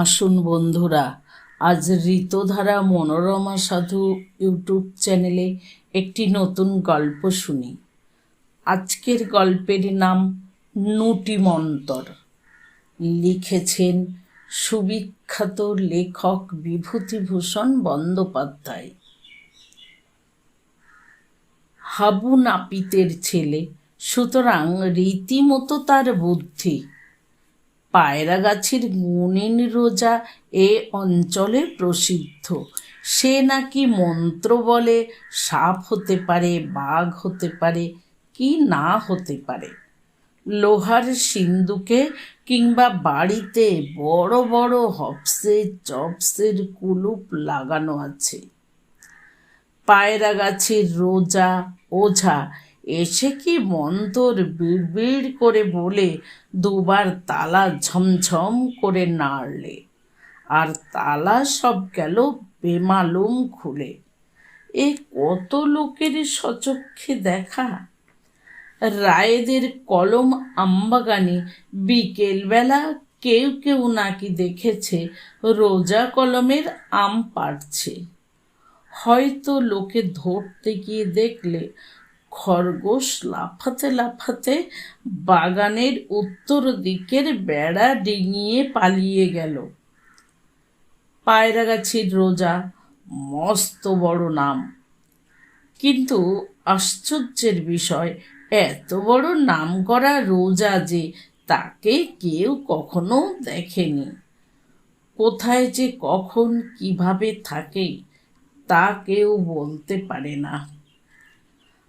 আসুন বন্ধুরা, আজ ঋতধারা মনোরমা সাধু ইউটিউব চ্যানেলে একটি নতুন গল্প শুনি। আজকের গল্পের নাম নুটি মন্তর। লিখেছেন সুবিখ্যাত লেখক বিভূতিভূষণ বন্দ্যোপাধ্যায়। হাবু নাপিতের ছেলে, সুতরাং রীতিমতো তার বুদ্ধি পায়রা গাছের গুণিন রোজা এ অঞ্চলে প্রসিদ্ধ। সে নাকি মন্ত্র বলে, সাপ হতে পারে, বাঘ হতে পারে, কি না হতে পারে? লোহার সিন্দুকে কিংবা বাড়িতে বড় বড় হপসে চপসের কুলুপ লাগানো আছে। পায়রা গাছের রোজা, ওঝা এসে কি মন্তর বিড়বিড় করে বলে দুবার তালা ঝমঝম করে নাড়লে? আর তালা সব গেল বেমালুম খুলে। এ কত লোকের সচক্ষে দেখা? রায়েদের কলম আমবাগানে বিকেলবেলা কেউ কেউ নাকি দেখেছে রোজা কলমের আম পাড়ছে। হয়তো লোকে ধরতে গিয়ে দেখলে খরগোশ লাফাতে লাফাতে বাগানের উত্তর দিকের বেড়া ডিঙিয়ে পালিয়ে গেল। পায়রা গাছের রোজা, মস্ত বড় নাম। কিন্তু আশ্চর্যের বিষয়, এত বড় নাম করা রোজা যে তাকে কেউ কখনো দেখেনি। কোথায় যে কখন কীভাবে থাকে, তা কেউ বলতে পারে না।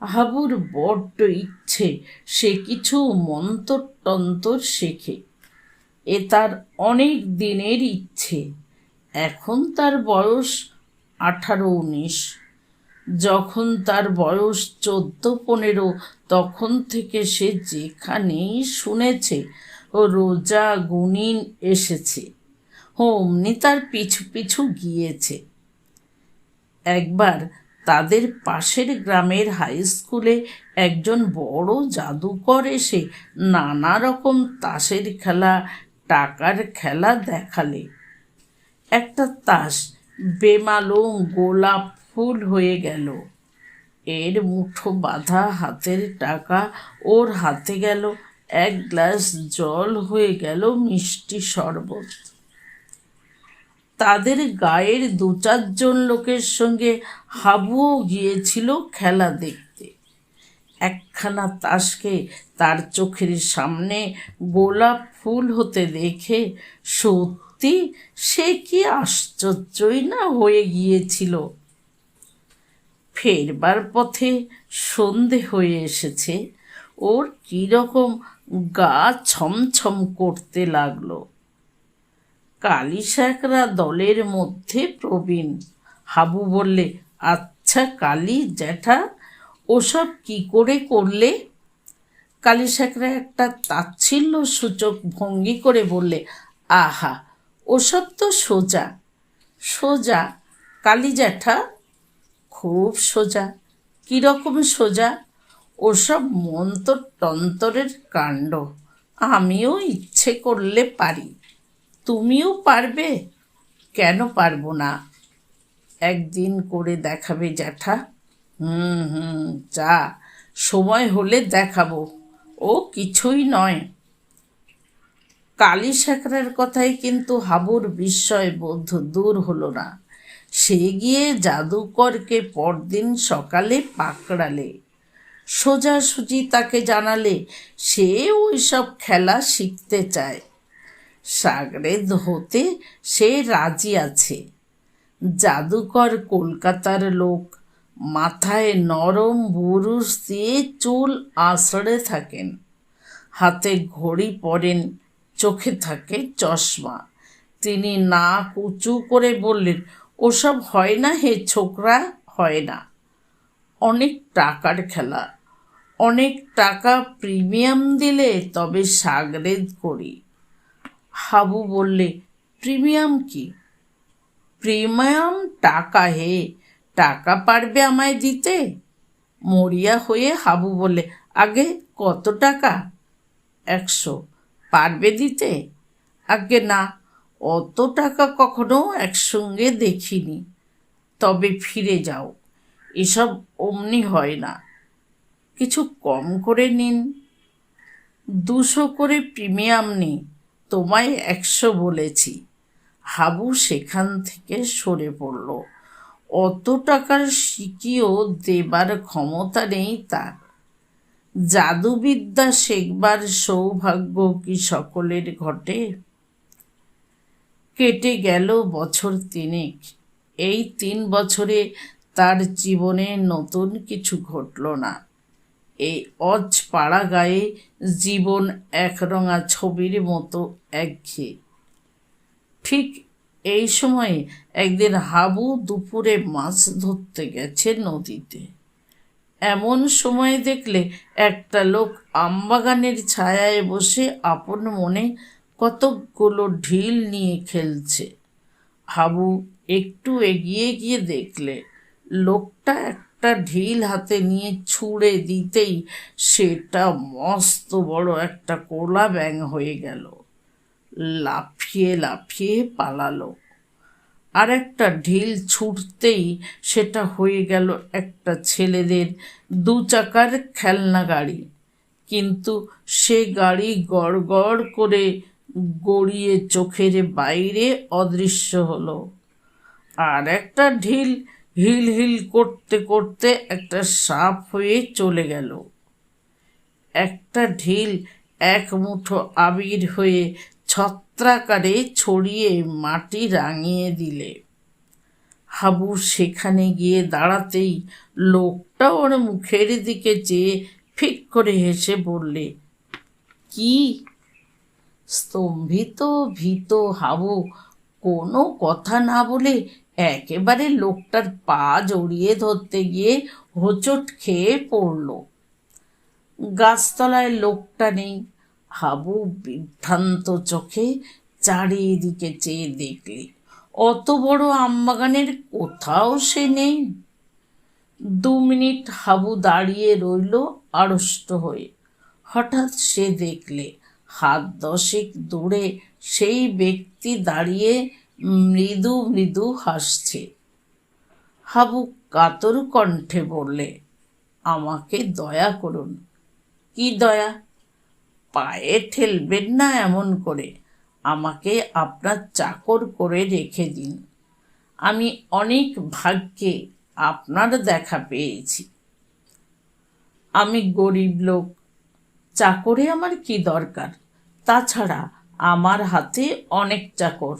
হাবুর বড্ড ইচ্ছে, সে কিছু মন্তর টন্তর শেখে। এ তার অনেক দিনের ইচ্ছে। এখন তার বয়স আঠারো উনিশ। যখন তার বয়স চোদ্দ পনেরো, তখন থেকে সে যেখানেই শুনেছে ও রোজা গুনিন এসেছে। অমনি তার পিছু পিছু গিয়েছে। একবার তাদের পাশের গ্রামের হাই স্কুলে একজন বড় জাদুকর এসে নানা রকম তাসের খেলা, টাকার খেলা দেখালে। একটা তাস বেমালুম গোলাপ ফুল হয়ে গেল। এর মুঠো বাঁধা হাতের টাকা ওর হাতে গেল। এক গ্লাস জল হয়ে গেল মিষ্টি শরবত। তাদের গায়ের দু চারজন লোকের সঙ্গে হাবুও গিয়েছিল খেলা দেখতে। একখানা তাসকে তার চোখের সামনে গোলাপ ফুল হতে দেখে সত্যি সে কি আশ্চর্যই না হয়ে গিয়েছিল। ফেরবার পথে সন্ধে হয়ে এসেছে, ওর কীরকম গা ছমছম করতে লাগল। কালিশাকরা দলের মধ্যে প্রবীণ। হাবু বললে আচ্ছা কালি জ্যাঠা, ওসব কি করে করলে? কালিশাকরা একটা তাচ্ছিল্য সূচক ভঙ্গি করে বললে, আহা, ওসব তো সোজা। সোজা? কালী জ্যাঠা? খুব সোজা। কীরকম সোজা? ওসব মন্তর টন্তরের কাণ্ড। আমিও ইচ্ছে করলে পারি। তুমিও পারবে? কেন পারব না? একদিন করে দেখাবে জ্যাঠা। হুম হুম, যা, সময় হলে দেখাবো। ও কিছুই নয়। কালী শেখরের কথাই কিন্তু হাবুর বিস্ময় বোধ দূর হলো না। সে গিয়ে জাদুকরকে পরদিন সকালে পাকড়ালে। সোজাসুজি তাকে জানালে, সে ওই সব খেলা শিখতে চায়। সাগরেদ হতে সে রাজি আছে। জাদুকর কলকাতার লোক মাথায় নরম বুরুষ দিয়ে চুল আঁচড়ে থাকেন। হাতে ঘড়ি পরেন, চোখে থাকে চশমা। তিনি নাক উঁচু করে বললেন, ওসব হয় না হে ছোকরা, হয় না। অনেক টাকার খেলা, অনেক টাকা প্রিমিয়াম দিলে তবে সাগরেদ করি। হাবু বললে, প্রিমিয়াম কি? প্রিমিয়াম টাকা হে, টাকা পারবে আমায় দিতে? মরিয়া হয়ে হাবু বলে আগে কত টাকা? একশো। পারবে দিতে? আগে না, অত টাকা কখনো একসঙ্গে দেখিনি। তবে ফিরে যাও, এসব অমনি হয় না। কিছু কম করে নিন। দুশো করে প্রিমিয়াম নি তোমায় একশো বলেছি। হাবু সেখান থেকে সরে পড়ল। অত টাকার সিকিও দেবার ক্ষমতা নেই তার। জাদুবিদ্যা শেখবার সৌভাগ্য কি সকলের ঘটে? কেটে গেল বছর তিনেক। এই তিন বছরে তার জীবনে নতুন কিছু ঘটল না। এই অজ পাড়া গায়ে জীবন একরঙা ছবির মতো একঘেয়ে ঠিক এই সময়ে একদিন হাবু দুপুরে মাছ ধরতে গেছে নদীতে। এমন সময় দেখলে একটা লোক আমবাগানের ছায়ায় বসে আপন মনে কতকগুলো ঢিল নিয়ে খেলছে। হাবু একটু এগিয়ে গিয়ে দেখলে লোকটা একটা ঢিল হাতে নিয়ে ছুঁড়ে দিতেই সেটা মস্ত বড় একটা কোলা ব্যাং হয়ে গেল। লাফিয়ে লাফিয়ে পালালো। আর একটা ঢিল ছুটতেই সেটা হয়ে গেল একটা ছেলেদের দু চাকার খেলনা গাড়ি। কিন্তু সে গাড়ি গড় গড় করে গড়িয়ে চোখের বাইরে অদৃশ্য হলো। আর একটা ঢিল হিল হিল করতে করতে একটা সাপ হয়ে চলে গেল। একটা ঢিল এক মুঠো আবির হয়ে ছত্রাকারে ছড়িয়ে মাটি রাঙিয়ে দিলে। হাবু সেখানে গিয়ে দাঁড়াতেই লোকটা ওর মুখের দিকে চেয়ে ফিক করে হেসে বললে, কি? স্তম্ভিত ভীত হাবু, কোনো কথা না বলে একেবারে লোকটার পা জড়িয়ে ধরতে গিয়ে হোঁচট খেয়ে পড়ল। গাছতলায় লোকটা নেই। হাবু বিভ্রান্ত চোখে চারিদিকে চেয়ে দেখলে, অত বড় আমবাগানের কোথাও সে নেই। দু মিনিট হাবু দাঁড়িয়ে রইল আড়ষ্ট হয়ে। হঠাৎ সে দেখলে হাত দশেক দূরে সেই ব্যক্তি দাঁড়িয়ে মৃদু মৃদু হাসছে। হাবু কাতর কণ্ঠে বললে, আমাকে দয়া করুন। কি দয়া? পায়ে ঠেলবেন না এমন করে। আমাকে আপনার চাকর করে রেখে দিন। আমি অনেক ভাগ্যে আপনার দেখা পেয়েছি। আমি গরিব লোক। চাকরে আমার কি দরকার? তাছাড়া আমার হাতে অনেক চাকর।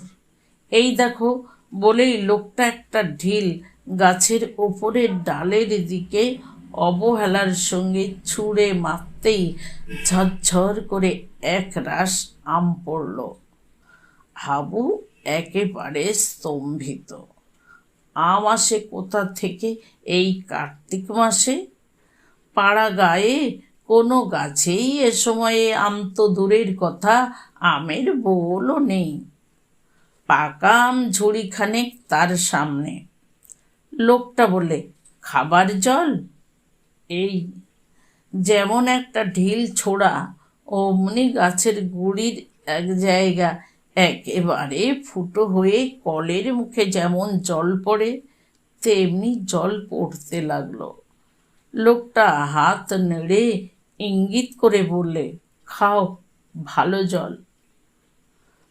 এই দেখো, বলেই লোকটা একটা ঢিল গাছের ওপরের ডালের দিকে অবহেলার সঙ্গে ছুঁড়ে মারতেই ঝরঝর করে এক রাস আম পড়ল। হাবু একেবারে স্তম্ভিত। আম আসে কোথা থেকে এই কার্তিক মাসে? পাড়া গায়ে কোনো গাছেই এ সময়ে আম তো দূরের কথা, আমের বোলও নেই। পাকা আম ঝুড়িখানেক তার সামনে। লোকটা বলে, খাবার জল? এই যেমন একটা ঢিল ছোড়া, অমনি গাছের গুড়ির এক জায়গা একেবারে ফুটো হয়ে কলের মুখে যেমন জল পড়ে, তেমনি জল পড়তে লাগল। লোকটা হাত নেড়ে ইঙ্গিত করে বললে, খাও, ভালো জল।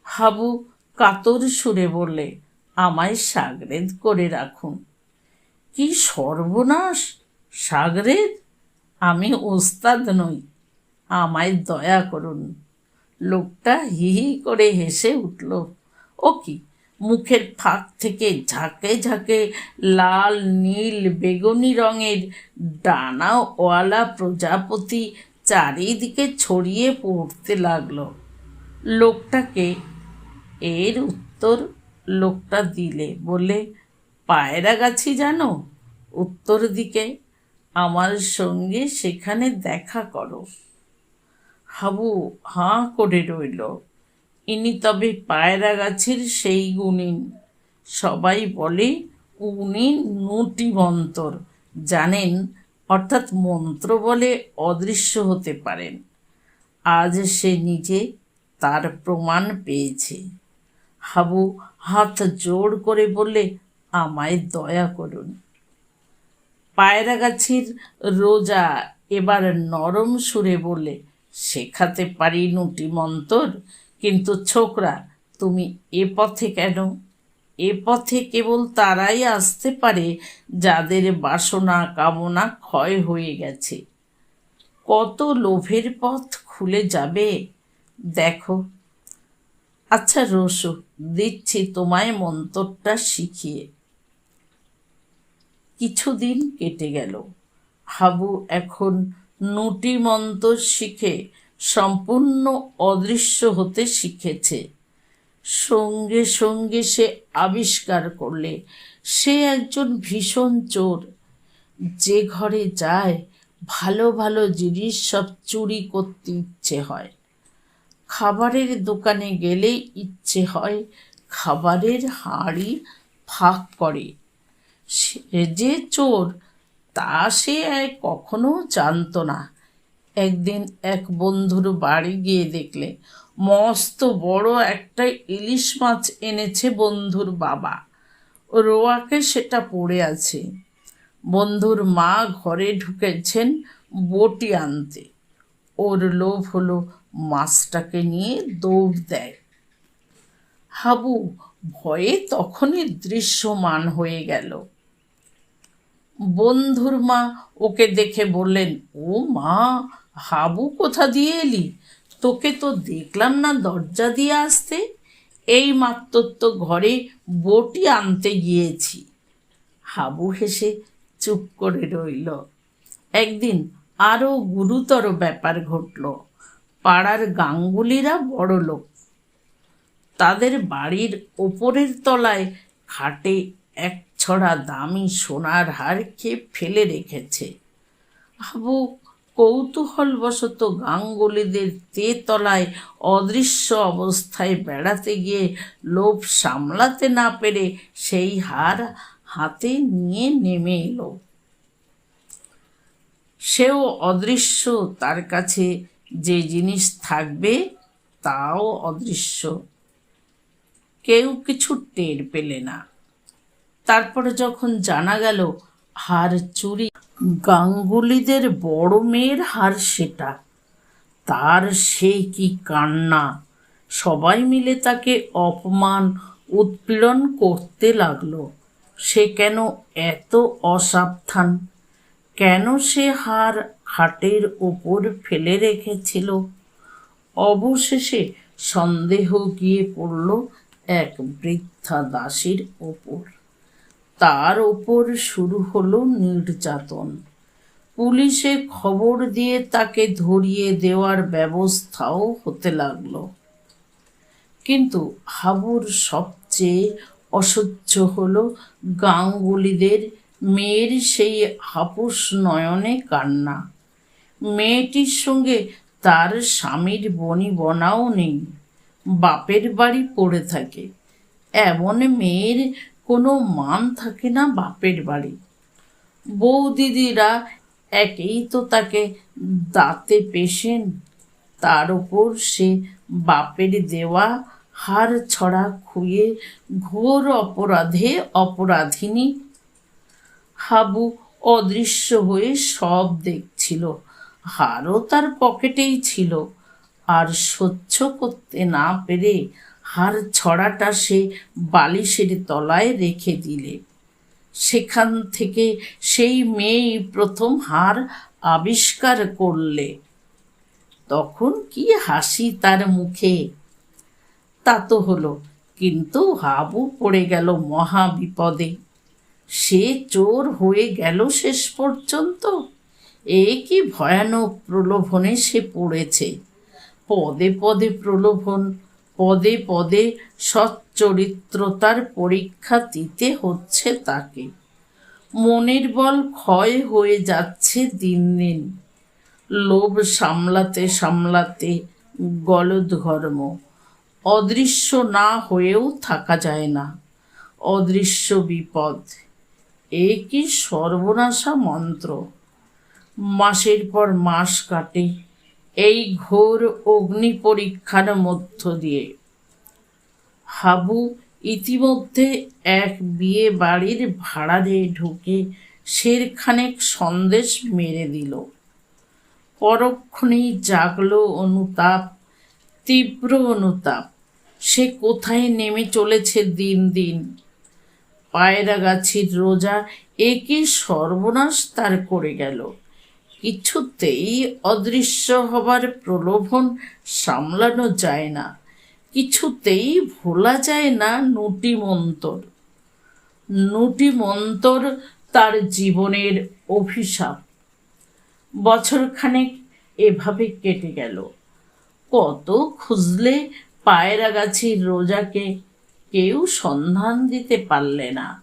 হাবু কাতর সুরে বললে আমায় সাগরেদ করে রাখুন। কি সর্বনাশ, সাগরেদ? আমি ওস্তাদ নই, আমায় দয়া করুন। লোকটা হি হি করে হেসে উঠল। ও কি, মুখের ফাঁক থেকে ঝাঁকে ঝাঁকে লাল, নীল, বেগুনি রঙের ডানাওয়ালা প্রজাপতি চারিদিকে ছড়িয়ে পড়তে লাগল। লোকটাকে এর উত্তর লোকটা দিলে। বলে, পায়রা গাছি জানো? উত্তর দিকে। আমার সঙ্গে সেখানে দেখা করো। হাবু হাঁ করে রইল। ইনি তবে পায়রা গাছের সেই গুণিন। সবাই বলে, উনি নুটি মন্তর জানেন, অর্থাৎ মন্ত্র বলে অদৃশ্য হতে পারেন। আজ সে নিজে তার প্রমাণ পেয়েছে। হাবু হাত জোর করে বললে, আমায় দয়া করুন। পায়রা গাছির রোজা এবার নরম সুরে বলে শেখাতে পারি নুটি মন্তর, কিন্তু ছোকরা, তুমি এ পথে কেন? এ পথে কেবল তারাই আসতে পারে, যাদের বাসনা কামনা ক্ষয় হয়ে গেছে। কত লোভের পথ খুলে যাবে? দেখো আচ্ছা রসু, দিচ্ছি তোমায় মন্তরটা শিখিয়ে। কিছুদিন কেটে গেল। হাবু এখন নুটি মন্তর শিখে, সম্পূর্ণ অদৃশ্য হতে শিখেছে। সঙ্গে সঙ্গে সে আবিষ্কার করলে, সে একজন ভীষণ চোর। যে ঘরে যায়, ভালো ভালো জিনিস সব চুরি করতে ইচ্ছে হয়। খাবারের দোকানে গেলেই ইচ্ছে হয় খাবারের হাঁড়ি ফাঁক করে। সে যে চোর, তা সে কখনো জানতো না। একদিন এক বন্ধুর বাড়ি গিয়ে দেখলে, মস্ত বড় একটা ইলিশ মাছ এনেছে বন্ধুর বাবা। রোয়াকে সেটা পড়ে আছে। বন্ধুর মা ঘরে ঢুকেছেন বটি আনতে। ওর লোভ হলো মাছটাকে নিয়ে দৌড় দেয়। হাবু ভয়ে তখনই দৃশ্যমান হয়ে গেল। বন্ধুর মা ওকে দেখে বললেন, ও মা, হাবু কোথা দিয়ে এলি? তোকে তো দেখলাম না দরজা দিয়ে আসতে। এই মাত্র তো ঘরে বটি আনতে গিয়েছি। হাবু হেসে চুপ করে রইল। একদিন আরও গুরুতর ব্যাপার ঘটল। পাড়ার গাঙ্গুলিরা বড় লোক। তাদের বাড়ির ওপরের তলায় খাটে এক ছড়া দামি সোনার হার খেয়ে ফেলে রেখেছে। হাবু কৌতূহলবশত গাঙ্গুলিদের তেতলায় অদৃশ্য অবস্থায় বেড়াতে গিয়ে লোভ সামলাতে না পেরে সেই হার হাতে নিয়ে নেমে এলো। সেও অদৃশ্য, তার কাছে যে জিনিস থাকবে তাও অদৃশ্য। কেউ কিছু টের পেলে না। তারপরে যখন জানা গেল হার চুরি, গাঙ্গুলিদের বড় মেয়ের হার সেটা, তার সে কি কান্না? সবাই মিলে তাকে অপমান, উৎপীড়ন করতে লাগল। সে কেন এত অসাবধান? কেন সে হার খাটের ওপর ফেলে রেখেছিল। অবশেষে সন্দেহ গিয়ে পড়ল এক বৃদ্ধা দাসীর ওপর তার ওপর শুরু হলো নির্যাতন। পুলিশে খবর দিয়ে তাকে ধরিয়ে দেওয়ার ব্যবস্থাও হতে লাগল। কিন্তু হাবুর সবচেয়ে অসহ্য হল গাঙ্গুলিদের মেয়ের সেই হাপুস নয়নে কান্না। মেয়েটির সঙ্গে তার স্বামীর বনি বনাও নেই। বাপের বাড়ি পড়ে থাকে। এমন মেয়ের কোনো মান থাকে না বাপের বাড়ি। বউ দিদিরা একেই তো তাকে দাঁতে পেশেন। তার ওপর সে বাপের দেওয়া হার ছড়া খুঁয়ে ঘোর অপরাধে অপরাধিনী। হাবু অদৃশ্য হয়ে সব দেখছিল। হারও তার পকেটেই ছিল। আর সহ্য করতে না পেরে হার ছড়াটা সে বালিশের তলায় রেখে দিলে। সেখান থেকে সেই মেয়েই প্রথম হার আবিষ্কার করলে। তখন কি হাসি তার মুখে? তা তো হলো, কিন্তু হাবু পড়ে গেল মহা বিপদে সে চোর হয়ে গেল শেষ পর্যন্ত। এ কি ভয়ানক প্রলোভনে সে পড়েছে। পদে পদে প্রলোভন, পদে পদে সচ্চরিত্রতার পরীক্ষা দিতে হচ্ছে তাকে। মনের বল ক্ষয় হয়ে যাচ্ছে দিন দিন। লোভ সামলাতে সামলাতে গলদঘর্ম অদৃশ্য না হয়েও থাকা যায় না। অদৃশ্য বিপদ। এ কি সর্বনাশা মন্ত্র। মাসের পর মাস কাটে। এই ঘোর অগ্নি পরীক্ষার মধ্য দিয়ে। হাবু ইতিমধ্যে এক বিয়ে বাড়ির ভাড়ারে ঢুকে শেরখানেক সন্দেশ মেরে দিল। পরক্ষণেই জাগলো অনুতাপ, তীব্র অনুতাপ। সে কোথায় নেমে চলেছে দিন দিন? পায়রা গাছির রোজা একই সর্বনাশ তার করে গেল। কিছুতেই অদৃশ্য হবার প্রলোভন সামলানো যায় না। কিছুতেই ভোলা যায় না নুটি মন্তর নুটি মন্তর তার জীবনের অভিশাপ। বছরখানেক এভাবে কেটে গেল। কত খুঁজলে পায়রা গাছির রোজাকে কেউ সন্ধান দিতে পারলে না।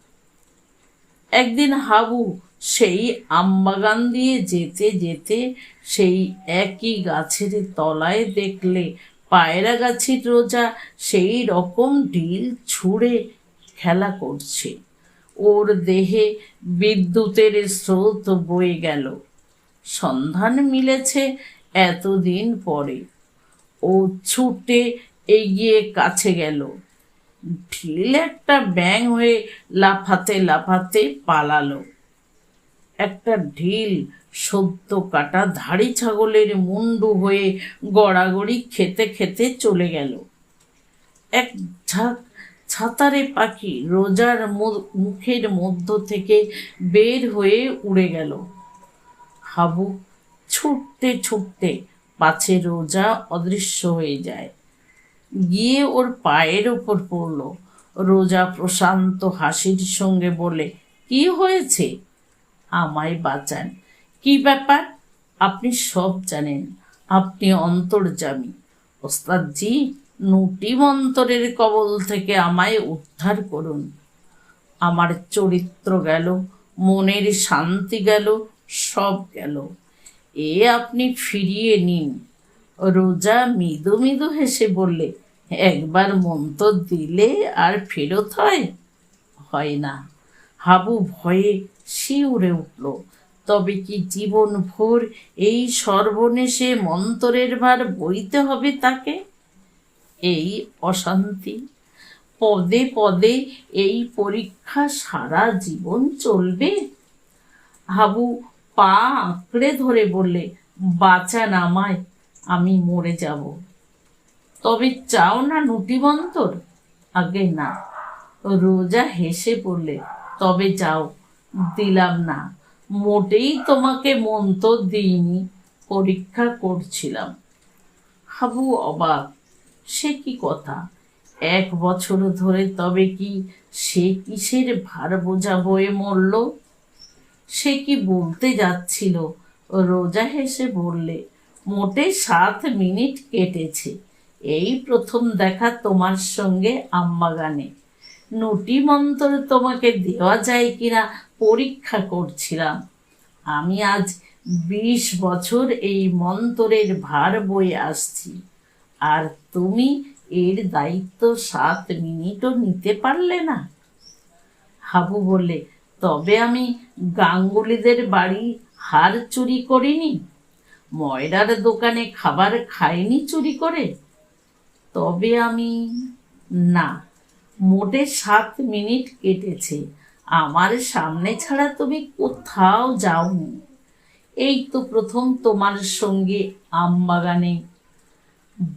একদিন হাবু সেই আমবাগান দিয়ে যেতে যেতে সেই একই গাছের তলায় দেখলে পায়রা গাছের রোজা সেই রকম ঢিল ছুঁড়ে খেলা করছে। ওর দেহে বিদ্যুতের স্রোত বয়ে গেল। সন্ধান মিলেছে এতদিন পরে। ও ছুটে এগিয়ে কাছে গেল। ঢিল একটা ব্যাং হয়ে লাফাতে লাফাতে পালালো। একটা ঢিল, সদ্য কাটা ধাড়ি ছাগলের মুন্ডু হয়ে গড়াগড়ি খেতে খেতে চলে গেল। এক ঝাঁক ছাতারে পাখি রোজার মুখের মধ্য থেকে বের হয়ে উড়ে গেল। হাবু ছুটতে ছুটতে পাছে রোজা অদৃশ্য হয়ে যায়। গিয়ে ওর পায়ের ওপর পড়ল। রোজা প্রশান্ত হাসির সঙ্গে বলে, কি হয়েছে? আমায় বাঁচান। কি ব্যাপার? আপনি সব জানেন। আপনি অন্তর্জামী ওস্তাদজি, নুটি মন্তরের কবল থেকে আমায় উদ্ধার করুন। আমার চরিত্র গেল, মনের শান্তি গেল, সব গেল। এ আপনি ফিরিয়ে নিন। রোজা মৃদু মৃদু হেসে বললে, একবার মন্তর দিলে আর ফেরত হয়? হয় না। হাবু ভয়ে শিউরে উঠল। তবে কি জীবন ভোর এই সর্বনেশে মন্তরের ভার বইতে হবে তাকে? এই অশান্তি। পদে পদে এই পরীক্ষা সারা জীবন চলবে? হাবু পা আঁকড়ে ধরে বললে, বাঁচা নামায় আমি মরে যাব। তবে চাও না নুটি মন্তর আগে না। রোজা হেসে পড়লে তবে যাও। দিলাম না। মোটেই তোমাকে মন্তর দিইনি, পরীক্ষা করছিলাম। হাবু অবাক, সে কি কথা? এক বছর ধরে তবে কি সে কিসের ভার বোঝা বয়ে মরল? সে কি বলতে যাচ্ছিল? রোজা হেসে বললে, মোটে সাত মিনিট কেটেছে। এই প্রথম দেখা তোমার সঙ্গে আম্বাগানে নুটি মন্তর তোমাকে দেওয়া যায় কিনা পরীক্ষা করছিলাম। আমি আজ বিশ বছর এই মন্তরের ভার বয়ে আসছি। আর তুমি এর দায়িত্ব সাত মিনিটও নিতে পারলে না? হাবু বললে, তবে আমি গাঙ্গুলিদের বাড়ি হার চুরি করিনি। ময়রার দোকানে খাবার খাইনি চুরি করে। তবে আমি, না, মোটে সাত মিনিট কেটেছে। আমার সামনে ছাড়া তুমি কোথাও যাওনি। এই তো প্রথম তোমার সঙ্গে আমবাগানে।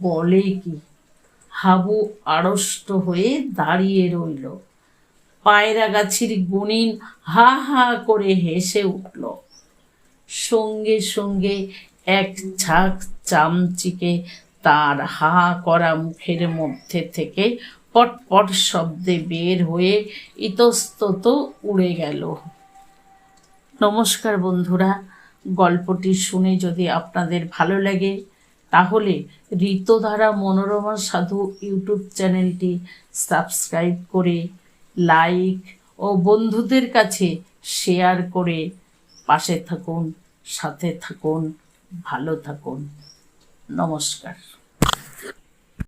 বলে কি? হাবু আড়ষ্ট হয়ে দাঁড়িয়ে রইল। পায়রা গাছির গুণিন হা হা করে হেসে উঠল। সঙ্গে সঙ্গে এক ঝাঁক চামচিকে তার হা করা মুখের মধ্যে থেকে পটপট শব্দে বের হয়ে ইতস্তত উড়ে গেল। নমস্কার বন্ধুরা, গল্পটি শুনে যদি আপনাদের ভালো লাগে, তাহলে ঋতধারা মনোরমা সাধু ইউটিউব চ্যানেলটি সাবস্ক্রাইব করে, লাইক ও বন্ধুদের কাছে শেয়ার করে পাশে থাকুন, সাথে থাকুন, ভালো থাকুন। নমস্কার।